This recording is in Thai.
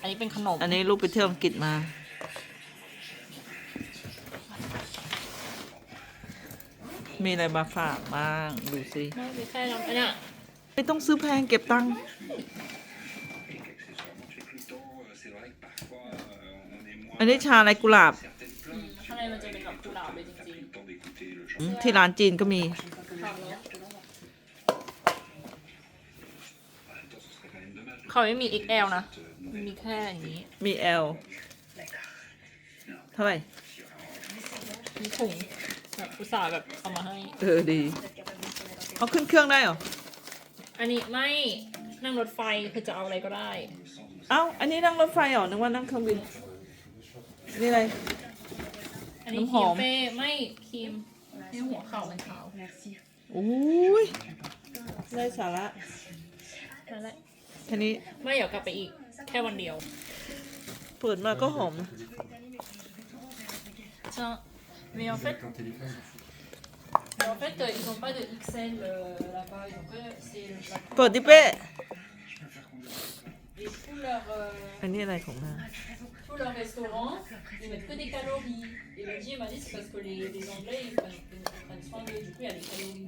อันนี้เป็นขนมอันนี้ลูกไปเที่ยวอังกฤษมา มีอะไรมาฝากบ้าง ดูสิ ไม่มีแค่นั้นอันเนี้ยไม่ต้องซื้อแพงเก็บตังค์ อันนี้ชาอะไรกุหลาบอืมข้างในมันจะเป็นแบบกุหลาบเลยจริงอืมที่ร้านจีนก็มีๆค่ะเนอ เขาไม่มี XL นะ มีแค่อย่างนี้ มี L เท่าไหร่ มีถุงแบบอุตส่าห์แบบเอามาให้ เออดี เอาขึ้นเครื่องได้เหรอ อันนี้ไม่นั่งรถไฟคือจะเอาอะไรก็ได้ เอ้า อันนี้นั่งรถไฟเหรอ นึกว่านั่งเครื่องบิน นี่อะไร อันนี้น้ำคหรีอม มเป้ไม่ครีมนี่หัวเข่ามันขาว อุ้ยได้สาระนั่นแหละ แค่นี้ไม่เดี๋ยวกลับไปอีก แค่วันเดียวเปิดมาก็หอม Tiens, mais en fait, mais en fait, euh, ils n'ont pas de XL euh, là-bas. Ils ont que c'est la เปิดดิเป้ et tout leur euh, อันนี้อะไรของนาง tout leur restaurant, ils mettent que des calories. Et le dit m'a dit c'est parce que les, les Anglais ils prennent, ils prennent soin d'eux, du coup il y a des calories.